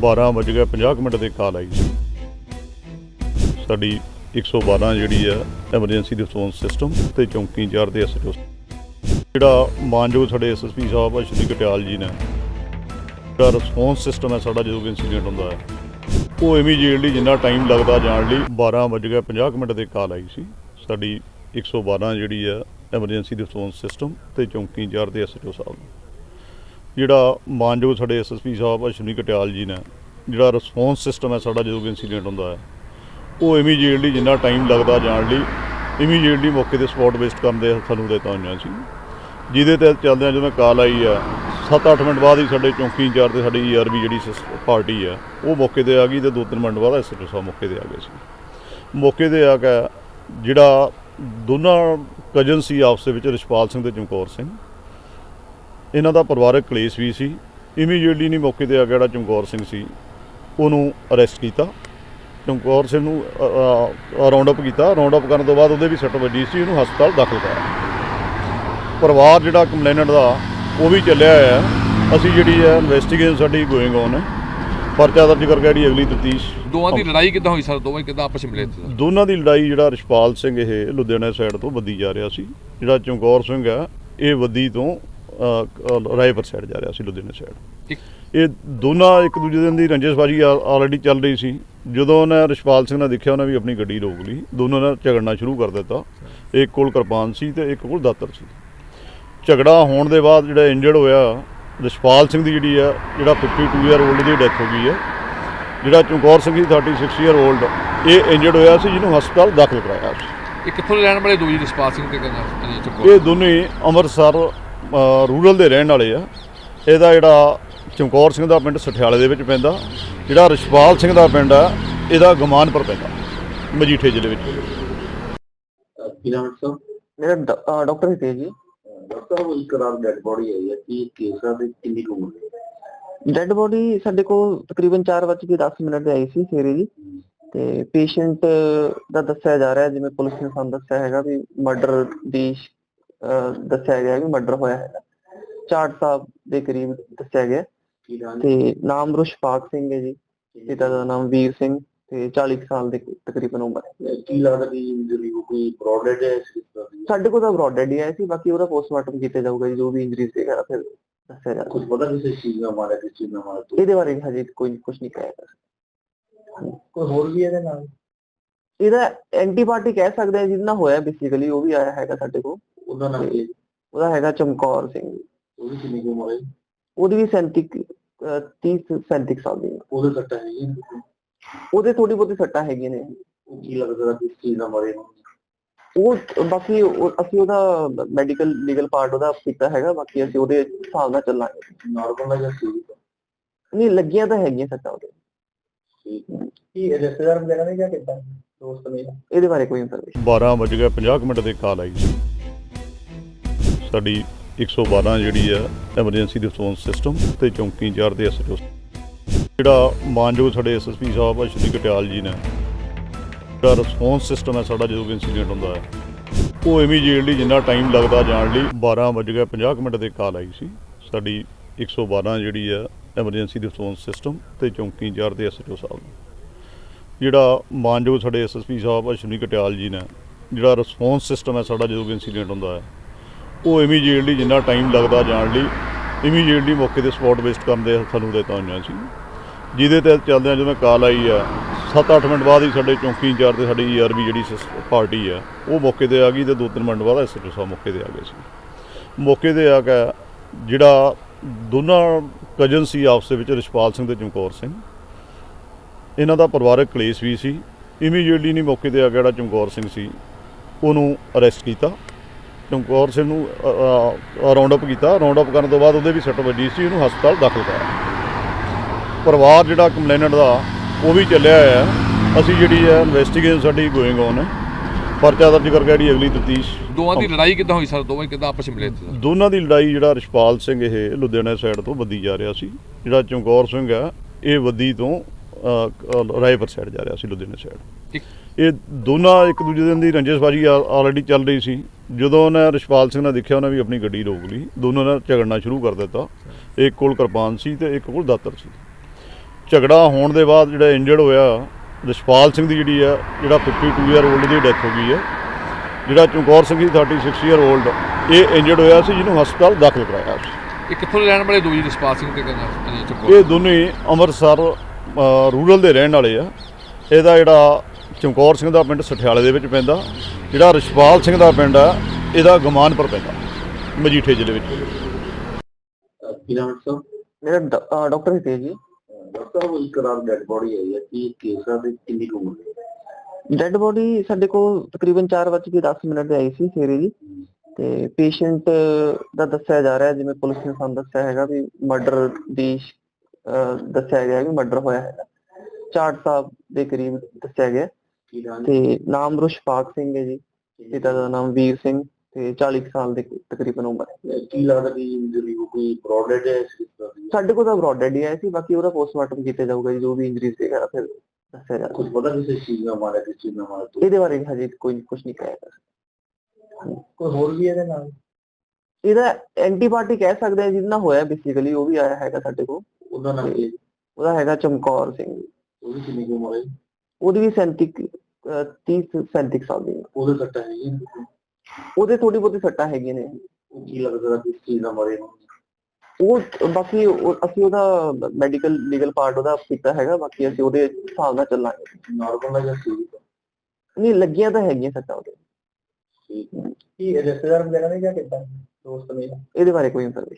12 ਵਜ ਗਿਆ 50 ਕੁ ਮਿੰਟ ਦੇ ਕਾਲ ਆਈ ਸੀ ਸਾਡੀ 112 ਜਿਹੜੀ ਆ ਐਮਰਜੈਂਸੀ ਰਿਸਪੌਂਸ ਸਿਸਟਮ ਤੇ ਚੌਂਕੀ ਚਾਰ ਦੇ ਐਸਐਚਓ ਜਿਹੜਾ ਮਾਨਯੋਗ ਸਾਡੇ ਐਸਐਸਪੀ ਸਾਹਿਬ ਆ, ਸ਼੍ਰੀ ਕਟਿਆਲ ਜੀ ਨੇ, ਜਿਹੜਾ ਰਿਸਪੌਂਸ ਸਿਸਟਮ ਹੈ ਸਾਡਾ ਜਦੋਂ ਵੀ ਇਨਸੀਡੈਂਟ ਹੁੰਦਾ ਹੈ ਉਹ ਇਮੀਡੀਏਟਲੀ ਜਿੰਨਾ ਟਾਈਮ ਲੱਗਦਾ ਜਾਣ ਲਈ 12 ਵਜ ਗਿਆ 50 ਕੁ ਮਿੰਟ ਦੇ ਕਾਲ ਆਈ ਸੀ। ਸਾਡੀ 112 ਜਿਹੜੀ ਆ ਐਮਰਜੈਂਸੀ ਰਿਸਪੌਂਸ ਸਿਸਟਮ ਤੇ ਚੌਂਕੀ ਚਾਰ ਦੇ ਐਸਐਚਓ ਸਾਹਿਬ ਜਿਹੜਾ ਮਾਨਯੋਗ ਸਾਡੇ ਐਸਐਸਪੀ ਸਾਹਿਬ, ਅਸ਼ਵਨੀ ਕਟਿਆਲ ਜੀ ਨੇ, ਜਿਹੜਾ ਰਿਸਪੌਂਸ ਸਿਸਟਮ ਹੈ ਸਾਡਾ ਜਦੋਂ ਕੋਈ ਇਨਸੀਡੈਂਟ ਹੁੰਦਾ ਹੈ, ਉਹ ਇਮੀਡੀਏਟਲੀ ਜਿੰਨਾ ਟਾਈਮ ਲੱਗਦਾ ਜਾਣ ਲਈ ਇਮੀਡੀਏਟਲੀ ਮੌਕੇ ਤੇ ਸਪੌਟ ਵੇਸਟ ਕਰਨ ਦੇ ਸਾਨੂੰ ਦਿੱਤਾ ਹੋਈਆਂ ਸੀ। ਜਿਹਦੇ ਤੇ ਚੱਲਦਿਆਂ ਜਦੋਂ ਕਾਲ ਆਈ ਆ 7-8 ਮਿੰਟ ਬਾਅਦ ਹੀ ਸਾਡੇ ਚੌਂਕੀ ਇੰਚਾਰਜ ਤੇ ਸਾਡੀ ਈਆਰਬੀ ਜਿਹੜੀ ਸਿਸ- ਪਾਰਟੀ ਆ ਉਹ ਮੌਕੇ ਤੇ ਆ ਗਈ ਤੇ 2-3 ਮਿੰਟ ਬਾਅਦ ਐਸਐਚਓ ਸਾਹਿਬ ਮੌਕੇ ਤੇ ਆ ਗਏ ਸੀ। ਮੌਕੇ ਤੇ ਆ ਕੇ ਜਿਹੜਾ ਦੋਨਾਂ ਕਜ਼ਨ ਸੀ ਆਪਸ ਦੇ ਵਿੱਚ, ਰਿਸ਼ਪਾਲ ਸਿੰਘ ਤੇ ਚਮਕੌਰ ਸਿੰਘ ਇਹਨਾਂ ਦਾ ਪਰਿਵਾਰਕ ਕਲੇਸ਼ ਵੀ ਸੀ। ਇਮੀਡੀਏਟਲੀ ਨਹੀਂ ਮੌਕੇ ਤੇ ਆ ਗਿਆ ਜਿਹੜਾ ਚਮਕੌਰ ਸਿੰਘ ਸੀ ਉਹਨੂੰ ਅਰੈਸਟ ਕੀਤਾ। ਚਮਕੌਰ ਸਿੰਘ ਨੂੰ ਰਾਉਂਡ ਅਪ ਕੀਤਾ। ਰਾਉਂਡ ਅਪ ਕਰਨ ਤੋਂ ਬਾਅਦ ਉਹਦੇ ਵੀ ਸੱਟ ਵੱਜੀ ਸੀ ਉਹਨੂੰ ਹਸਪਤਾਲ ਦਾਖਲ ਕਰਾਇਆ। ਪਰਿਵਾਰ ਜਿਹੜਾ ਕੰਪਲੇਨੈਂਟ ਦਾ ਉਹ ਵੀ ਚੱਲਿਆ ਹੋਇਆ। ਅਸੀਂ ਜਿਹੜੀ ਹੈ ਇਨਵੈਸਟੀਗੇਸ਼ਨ ਸਾਡੀ ਗੋਇੰਗ ਔਨ ਹੈ। ਪਰਚਾ ਦਰਜ ਕਰਕੇ ਜਿਹੜੀ ਅਗਲੀ ਤਫਤੀਸ਼ ਦੋਵਾਂ ਦੀ ਲੜਾਈ ਕਿੱਦਾਂ ਹੋਈ ਸਰ? ਦੋਵੇਂ ਕਿੱਦਾਂ ਆਪਸ ਵਿੱਚ ਮਿਲੇ ਸੀ ਦੋਨਾਂ ਦੀ ਲੜਾਈ ਜਿਹੜਾ ਰਿਸ਼ਪਾਲ ਸਿੰਘ ਇਹ ਲੁਧਿਆਣਾ ਸਾਈਡ ਤੋਂ ਵੱਧੀ ਜਾ ਰਿਹਾ ਸੀ। ਜਿਹੜਾ ਚਮਕੌਰ ਸਿੰਘ ਹੈ ਇਹ ਵੱਧੀ ਤੋਂ ਰਾਏਪੁਰ ਸਾਈਡ ਜਾ ਰਿਹਾ ਸੀ ਲੁਧਿਆਣਾ ਸਾਈਡ ਇਹ ਦੋਨਾਂ ਇੱਕ ਦੂਜੇ ਦਿਨ ਦੀ ਰੰਜਸਬਾਜੀ ਆਲਰੇਡੀ ਚੱਲ ਰਹੀ ਸੀ। ਜਦੋਂ ਉਹਨੇ ਰਿਸ਼ਪਾਲ ਸਿੰਘ ਨੇ ਦੇਖਿਆ ਉਹਨੇ ਵੀ ਆਪਣੀ ਗੱਡੀ ਰੋਕ ਲਈ। ਦੋਨਾਂ ਨੇ ਝਗੜਨਾ ਸ਼ੁਰੂ ਕਰ ਦਿੱਤਾ। ਇੱਕ ਕੋਲ ਕਿਰਪਾਨ ਸੀ ਤੇ ਇੱਕ ਕੋਲ ਦਾਤਰ ਸੀ। ਝਗੜਾ ਹੋਣ ਦੇ ਬਾਅਦ ਜਿਹੜਾ ਇੰਜਰਡ ਹੋਇਆ ਰਿਸ਼ਪਾਲ ਸਿੰਘ ਦੀ ਜਿਹੜੀ ਆ ਜਿਹੜਾ 52 ਇਅਰ 올ਡ ਦੀ ਡੈਥ ਹੋ ਗਈ ਹੈ ਜਿਹੜਾ ਚਮਕੌਰ ਸਿੰਘ ਦੀ 36 ਇਅਰ 올ਡ ਇਹ ਇੰਜਰਡ ਹੋਇਆ ਸੀ ਜਿਹਨੂੰ ਹਸਪਤਾਲ ਦਾਖਲ ਕਰਾਇਆ ਸੀ। ਇਹ ਕਿੱਥੋਂ ਦੇ ਰਹਿਣ ਵਾਲੇ ਦੋ ਜੀ ਰਿਸ਼ਪਾਲ ਸਿੰਘ ਤੇ ਕਰਨਾ ਇਹ ਦੋਨੇ ਅੰਮ੍ਰਿਤਸਰ ਰੂਰਲ ਦੇ ਰਹਿਣ ਵਾਲੇ ਆ। ਇਹਦਾ ਜਿਹੜਾ ਚਮਕੌਰ ਸਿੰਘ ਦਾ ਪਿੰਡ ਸਠਿਆਲੇ ਦੇ ਵਿੱਚ ਪੈਂਦਾ। ਜਿਹੜਾ ਰਿਸ਼ਪਾਲ ਸਿੰਘ ਦਾ ਪਿੰਡ ਆ ਇਹਦਾ ਗਮਾਨਪੁਰ ਪੈਂਦਾ ਮਜੀਠੇ ਜ਼ਿਲ੍ਹੇ ਵਿੱਚ। ਕੀ ਨਾਮ ਹੈ ਸਰ? ਮੇਰਾ ਡਾ- ਅਹ ਡਾਕਟਰ ਹਿਤੇਜ ਜੀ। ਡਾਕਟਰ ਸਾਹਿਬ ਇੱਕ ਰਾਤ ਡੈਡ ਬੋਡੀ ਆਈ ਹੈ। ਕੀ ਕੇਸ ਆ ਤੇ ਕਿੰਨੀ ਕੁ ਉਮਰ ਹੈ? ਡੈੱਡ ਬੋਡੀ ਸਾਡੇ ਕੋਲ ਤਕਰੀਬਨ 4 ਵਜੇ ਕੇ 10 ਮਿੰਟ ਤੇ ਆਈ ਸੀ ਸਵੇਰੇ ਜੀ। ਤੇ ਪੇਸ਼ੈਂਟ ਦਾ ਦੱਸਿਆ ਜਾ ਰਿਹਾ ਜਿਵੇਂ ਪੁਲਿਸ ਨੇ ਸਾਨੂੰ ਦੱਸਿਆ ਹੈਗਾ ਵੀ ਮਰਡਰ ਦੀ ਦੱਸਿਆ ਗਿਆ ਹੈ ਵੀ ਮਰਡਰ ਹੋਇਆ ਹੈਗਾ। ਚਾਰ ਸਾਹਿਬ ਦੇ ਕਰੀਬ ਦੱਸਿਆ ਗਿਆ। ਕੀ ਤੇ ਨਾਮ ਰੁਸ਼ਪਾਕ ਸਿੰਘ ਹੈ ਜੀ। ਪਿਤਾ ਦਾ ਨਾਮ ਵੀਰ ਸਿੰਘ ਤੇ 40 ਕੁ ਸਾਲ ਦੇ ਤਕਰੀਬਨ ਉਮਰ ਹੈ। ਹੈ ਕੀ ਲੱਗਦਾ ਕਿ ਇੰਜਰੀ ਕੋਈ ਬ੍ਰੌਡਡ ਹੈ ਦੀ ਸਾਡੇ ਕੋਲ ਤਾਂ ਬ੍ਰੌਡਡ ਹੀ ਆਇਆ ਸੀ ਬਾਕੀ ਉਹਦਾ ਪੋਸਟਮਾਰਟਮ ਕੀਤਾ ਜਾਊਗਾ ਜੀ ਜੋ ਵੀ ਇੰਜਰੀਜ਼ ਵਗੈਰਾ ਫਿਰ ਦੱਸਿਆ ਜਾਊਗਾ। ਕੁਝ ਪਤਾ ਕਿਸੇ ਚੀਜ਼ ਨਾਲ ਮਾਰਿਆ ਕਿਸ ਚੀਜ਼ ਨਾਲ ਮਾਰਿਆ ਇਹਦੇ ਬਾਰੇ ਹਜੇ ਕੋਈ ਕੁਝ ਨਹੀਂ ਕਹਿ ਸਕਦਾ ਕੋਈ ਹੋਰ ਵੀ ਇਹਦੇ ਨਾਲ? ਇਹਦਾ ਐਂਟੀਬਾਇਓਟਿਕ ਕਹਿ ਸਕਦੇ ਆ ਜਿਹਦੇ ਨਾਲ ਹੋਇਆ ਬੇਸਿਕਲੀ ਉਹ ਵੀ ਆਇਆ ਹੈਗਾ ਸਾਡੇ ਕੋਲ। ਉਹਦਾ ਨਾਮ ਕੀ ਹੈ? ਉਹਦਾ ਹੈਗਾ ਚਮਕੌਰ ਸਿੰਘ। ਉਹਦੀ ਕਿੰਨੀ ਕੁ ਉਮਰ ਹੈ ਉਹਦੀ ਵੀ 37 ਅਹ 30 37 ਸਾਲ ਦੀ ਹੈ। ਉਹਦੇ ਸੱਟਾਂ ਹੈਗੀਆਂ ਉਹਦੇ ਥੋੜੀ ਬਹੁਤੀ ਸੱਟਾਂ ਹੈਗੀਆਂ ਨੇ। ਉਹ ਕੀ ਲੱਗਦਾ ਕਿਸ ਚੀਜ਼ ਨਾਲ ਮਾਰੇ ਉਹ ਬਾਕੀ ਉਹ- ਅਸੀਂ ਉਹਦਾ ਮੈਡੀਕਲ ਲੀਗਲ ਪਾਰਟ ਉਹਦਾ ਕੀਤਾ ਹੈਗਾ ਬਾਕੀ ਅਸੀਂ ਉਹਦੇ ਹਿਸਾਬ ਨਾਲ ਚੱਲਾਂਗੇ। ਨਾਰਮਲ ਹੈ ਜਾਂ ਸੀਰੀਅਸ ਨਹੀਂ ਲੱਗੀਆਂ ਤਾਂ ਹੈਗੀਆਂ ਸੱਟਾਂ ਉਹਦੇ। ਠੀਕ ਕੀ ਰਿਸ਼ਤੇਦਾਰ ਵਗੈਰਾ ਨੇ ਜਾਂ ਕਿੱਦਾਂ? ਦੋਸਤ ਨੇ ਇਹਦੇ ਬਾਰੇ ਕੋਈ ਇਨਫੋਰਮੇਸ਼ਨ 12 ਵਜ ਗਿਆ 50 ਕੁ ਮਿੰਟ ਦੇ ਕਾਲ ਆਈ ਸੀ ਸਾਡੀ 112 ਜਿਹੜੀ ਆ ਐਮਰਜੈਂਸੀ ਰਿਸਪੌਂਸ ਸਿਸਟਮ ਤੇ ਚੌਂਕੀ ਇੰਚਾਰਜ ਦੇ ਐਸਐਚਓ ਜਿਹੜਾ ਮਾਨਯੋਗ ਸਾਡੇ ਐਸਐਸਪੀ ਸਾਹਿਬ ਆ ਕਟਿਆਲ ਜੀ ਨੇ। ਜਿਹੜਾ ਰਿਸਪੌਂਸ ਸਿਸਟਮ ਹੈ, ਸਾਡਾ ਜਦੋਂ ਵੀ ਇਨਸੀਡੈਂਟ ਹੁੰਦਾ ਹੈ, ਉਹ ਇਮੀਡੀਏਟਲੀ ਜਿੰਨਾ ਟਾਈਮ ਲੱਗਦਾ ਜਾਣ ਲਈ 12 ਵਜ ਗਿਆ 50 ਕੁ ਮਿੰਟ ਦੇ ਕਾਲ ਆਈ ਸੀ। ਸਾਡੀ 112 ਜਿਹੜੀ ਆ ਐਮਰਜੈਂਸੀ ਰਿਸਪੌਂਸ ਸਿਸਟਮ ਤੇ ਚੌਂਕੀ ਇੰਚਾਰਜ ਦੇ ਐਸਐਚਓ ਸਾਹਿਬ ਜਿਹੜਾ ਮਾਨਯੋਗ ਸਾਡੇ ਐਸਐਸਪੀ ਸਾਹਿਬ ਆ ਕਟਿਆਲ ਜੀ ਨੇ, ਜਿਹੜਾ ਰਿਸਪੌਂਸ ਸਿਸਟਮ ਹੈ, ਸਾਡਾ ਜਦੋਂ ਵੀ ਇਨਸੀਡੈਂਟ ਹੁੰਦਾ ਹੈ ਉਹ ਇਮੀਡੀਏਟਲੀ ਜਿੰਨਾ ਟਾਈਮ ਲੱਗਦਾ ਜਾਣ ਲਈ ਇਮੀਡੀਏਟਲੀ ਮੌਕੇ ਤੇ ਸਪੌਟ ਵੇਸਟ ਕਰਨ ਦੇ ਸਾਨੂੰ ਦਿੱਤਾ ਹੋਈਆਂ ਸੀ। ਜਿਹਦੇ ਤੇ ਚੱਲਦਿਆਂ ਜਦੋਂ ਕਾਲ ਆਈ ਆ 7-8 ਮਿੰਟ ਬਾਅਦ ਹੀ ਸਾਡੇ ਚੌਂਕੀ ਇੰਚਾਰਜ ਤੇ ਸਾਡੀ ਈਆਰਬੀ ਜਿਹੜੀ ਸਿਸ- ਪਾਰਟੀ ਆ, ਉਹ ਮੌਕੇ ਤੇ ਆ ਗਈ ਤੇ 2-3 ਮਿੰਟ ਬਾਅਦ ਐਸਐਚਓ ਸਾਹਿਬ ਮੌਕੇ ਤੇ ਆ ਗਏ ਸੀ। ਮੌਕੇ ਤੇ ਆ ਕੇ ਜਿਹੜਾ ਦੋਨਾਂ ਕਜ਼ਨ ਸੀ ਆਪਸ ਦੇ ਵਿੱਚ, ਰਿਸ਼ਪਾਲ ਸਿੰਘ ਤੇ ਚਮਕੌਰ ਸਿੰਘ, ਇਹਨਾਂ ਦਾ ਪਰਿਵਾਰਕ ਕਲੇਸ਼ ਵੀ ਸੀ। ਇਮੀਡੀਏਟਲੀ ਨਹੀਂ ਮੌਕੇ ਤੇ ਆ ਗਿਆ ਜਿਹੜਾ ਚਮਕੌਰ ਸਿੰਘ ਸੀ, ਉਹਨੂੰ ਅਰੈਸਟ ਕੀਤਾ। ਚਮਕੌਰ ਸਿੰਘ ਨੂੰ ਰਾਉਂਡ ਅਪ ਕੀਤਾ। ਰਾਉਂਡ ਅਪ ਕਰਨ ਤੋਂ ਬਾਅਦ ਉਹਦੇ ਵੀ ਸੱਟ ਵੱਜੀ ਸੀ ਉਹਨੂੰ ਹਸਪਤਾਲ ਦਾਖਲ ਕਰਾਇਆ। ਪਰਿਵਾਰ ਜਿਹੜਾ ਕੰਪਲੇਨੈਂਟ ਦਾ ਉਹ ਵੀ ਚੱਲਿਆ ਹੋਇਆ ਹੈ। ਅਸੀਂ ਜਿਹੜੀ ਹੈ ਇਨਵੈਸਟੀਗੇਸ਼ਨ ਸਾਡੀ ਗੋਇੰਗ ਔਨ ਹੈ। ਪਰਚਾ ਦਰਜ ਕਰਕੇ ਜਿਹੜੀ ਅਗਲੀ ਤਫਤੀਸ਼ ਦੋਵਾਂ ਦੀ ਲੜਾਈ ਕਿੱਦਾਂ ਹੋਈ ਸਰ? ਦੋਵੇਂ ਕਿੱਦਾਂ ਆਪਸ ਵਿੱਚ ਮਿਲੇ ਸੀ ਦੋਨਾਂ ਦੀ ਲੜਾਈ ਜਿਹੜਾ ਰਿਸ਼ਪਾਲ ਸਿੰਘ ਇਹ ਲੁਧਿਆਣਾ ਸਾਈਡ ਤੋਂ ਵੱਧੀ ਜਾ ਰਿਹਾ ਸੀ ਜਿਹੜਾ ਚਮਕੌਰ ਸਿੰਘ ਆ ਇਹ ਵੱਧੀ ਤੋਂ ਰਾਏਪੁਰ ਸਾਈਡ ਜਾ ਰਿਹਾ ਸੀ ਲੁਧਿਆਣਾ ਸਾਈਡ ਇਹ ਦੋਨਾਂ ਇੱਕ ਦੂਜੇ ਦਿਨ ਦੀ ਰੰਜਸਬਾਜੀ ਆਲਰੇਡੀ ਚੱਲ ਰਹੀ ਸੀ। ਜਦੋਂ ਉਹਨੇ ਰਿਸ਼ਪਾਲ ਸਿੰਘ ਨੇ ਦੇਖਿਆ ਉਹਨੇ ਵੀ ਆਪਣੀ ਗੱਡੀ ਰੋਕ ਲਈ। ਦੋਨਾਂ ਨੇ ਝਗੜਨਾ ਸ਼ੁਰੂ ਕਰ ਦਿੱਤਾ। ਇੱਕ ਕੋਲ ਕਿਰਪਾਨ ਸੀ ਤੇ ਇੱਕ ਕੋਲ ਦਾਤਰ ਸੀ। ਝਗੜਾ ਹੋਣ ਦੇ ਬਾਅਦ ਜਿਹੜਾ ਇੰਜਰਡ ਹੋਇਆ ਰਿਸ਼ਪਾਲ ਸਿੰਘ ਦੀ ਜਿਹੜੀ ਆ ਜਿਹੜਾ 52 ਇਅਰ 올ਡ ਦੀ ਡੈਥ ਹੋ ਗਈ ਹੈ ਜਿਹੜਾ ਚਮਕੌਰ ਸਿੰਘ ਦੀ 36 ਇਅਰ 올ਡ ਇਹ ਇੰਜਰਡ ਹੋਇਆ ਸੀ ਜਿਹਨੂੰ ਹਸਪਤਾਲ ਦਾਖਲ ਕਰਾਇਆ ਸੀ। ਇਹ ਕਿੱਥੋਂ ਦੇ ਰਹਿਣ ਵਾਲੇ ਦੋ ਜੀ ਰਿਸ਼ਪਾਲ ਸਿੰਘ ਤੇ ਚਮਕੌਰ? ਇਹ ਦੋਨੇ ਅੰਮ੍ਰਿਤਸਰ ਰੂਰਲ ਦੇ ਰਹਿਣ ਵਾਲੇ ਆ। ਇਹਦਾ ਜਿਹੜਾ ਚਮਕੌਰ ਸਿੰਘ ਦਾ ਪਿੰਡ ਸਠਿਆਲੇ ਦੇ ਵਿੱਚ ਪੈਂਦਾ। ਜਿਹੜਾ ਰਿਸ਼ਪਾਲ ਸਿੰਘ ਦਾ ਪਿੰਡ ਆ ਇਹਦਾ ਗਮਾਨਪੁਰ ਪੈਂਦਾ ਮਜੀਠੇ ਜ਼ਿਲ੍ਹੇ ਵਿੱਚ। ਕੀ ਹੈ ਮੇਰਾ ਡਾਕਟਰ ਹਿਤੇਜ ਜੀ। ਡਾਕਟਰ ਸਾਹਿਬ ਇੱਕ ਰਾਤ ਡੈਡ ਬੋਡੀ ਆਈ ਹੈ ਕਿ ਕੇਸਾਂ ਦੇ ਕਿੰਨੀ ਕੁ ਉਮਰ ਹੈ? ਡੈੱਡ ਬੋਡੀ ਸਾਡੇ ਕੋਲ ਤਕਰੀਬਨ 4:10 ਮਿੰਟ ਤੇ ਆਈ ਸੀ ਸਵੇਰੇ ਜੀ। ਤੇ ਪੇਸ਼ੈਂਟ ਦਾ ਦੱਸਿਆ ਜਾ ਰਿਹਾ ਜਿਵੇਂ ਪੁਲਿਸ ਨੇ ਸਾਨੂੰ ਦੱਸਿਆ ਹੈਗਾ ਵੀ ਮਰਡਰ ਦੀ ਦੱਸਿਆ ਗਿਆ ਵੀ ਮਰਡਰ ਹੋਇਆ ਹੈਗਾ। ਚਾਰ ਸਾਹਿਬ ਦੇ ਕਰੀਬ ਦੱਸਿਆ ਗਿਆ। ਕੀ ਹੈ ਤੇ ਨਾਮ ਰੁਸ਼ਪਾਕ ਸਿੰਘ ਹੈ ਜੀ। ਪਿਤਾ ਦਾ ਨਾਮ ਵੀਰ ਸਿੰਘ ਤੇ 40 ਕੁ ਸਾਲ ਦੇ ਤਕਰੀਬਨ ਉਮਰ ਹੈ। ਕੀ ਲੱਗਦਾ ਕਿ ਇੰਜਰੀ ਕੋਈ ਬ੍ਰੌਡਡ ਹੈ ਇਸ ਤਰ੍ਹਾਂ ਦੀ ਸਾਡੇ ਕੋਲ ਤਾਂ ਬ੍ਰੌਡਡ ਹੀ ਆਇਆ ਸੀ ਬਾਕੀ ਉਹਦਾ ਪੋਸਟਮਾਰਟਮ ਕੀਤਾ ਜਾਊਗਾ ਜੀ ਜੋ ਵੀ ਇੰਜਰੀਜ਼ ਵਗੈਰਾ ਫਿਰ ਦੱਸਿਆ ਜਾ ਕੁਝ ਪਤਾ ਕਿਸੇ ਚੀਜ਼ ਦਾ ਮਾਰਿਆ ਕਿਸ ਚੀਜ਼ ਦਾ ਮਾਰਿਆ ਇਹਦੇ ਬਾਰੇ ਹਜੇ ਕੋਈ ਕੁਝ ਨਹੀਂ ਕਹਿ ਸਕਦਾ ਕੋਈ ਹੋਰ ਵੀ ਇਹਦੇ ਨਾਲ? ਇਹਦਾ ਐਂਟੀਬਾਇਓਟਿਕ ਕਹਿ ਸਕਦੇ ਆ ਜਿਹਦੇ ਨਾਲ ਹੋਇਆ ਬੇਸਿਕਲੀ ਉਹ ਵੀ ਆਇਆ ਹੈਗਾ ਸਾਡੇ ਕੋਲ। ਉਹਦਾ ਨਾਮ ਕੀ ਹੈ? ਉਹਦਾ ਹੈਗਾ ਚਮਕੌਰ ਸਿੰਘ। ਉਹਦੀ ਕਿੰਨੀ ਉਮਰ ਹੈ ਉਹਦੀ ਵੀ 37 ਅਹ 30 37 ਸਾਲ ਦੀ। ਉਹਦੇ ਸੱਟਾਂ ਹੈਗੀਆਂ ਉਹਦੇ ਥੋੜੀ ਬਹੁਤੀ ਸੱਟਾਂ ਹੈਗੀਆਂ ਨੇ। ਉਹ ਕੀ ਲੱਗਦਾ ਕਿਸ ਚੀਜ਼ ਦਾ ਮਾਰੇ ਉਹ ਬਾਕੀ ਅਸੀਂ ਉਹਦਾ ਮੈਡੀਕਲ ਲੀਗਲ ਪਾਰਟ ਉਹਦਾ ਕੀਤਾ ਹੈਗਾ ਬਾਕੀ ਅਸੀਂ ਉਹਦੇ ਹਿਸਾਬ ਨਾਲ ਚੱਲਾਂਗੇ। ਨਾਰਮਲ ਨਹੀਂ ਲੱਗੀਆਂ ਤਾਂ ਹੈਗੀਆਂ ਸੱਟਾਂ ਉਹਦੇ। ਕੀ ਰਿਸ਼ਤੇਦਾਰ ਵਗੈਰਾ ਨੇ ਜਾਂ ਕਿੱਦਾਂ? ਦੋਸਤ ਨੇ? ਇਹਦੇ ਬਾਰੇ ਕੋਈ ਇਨਫੋਰਮੇਸ਼ਨ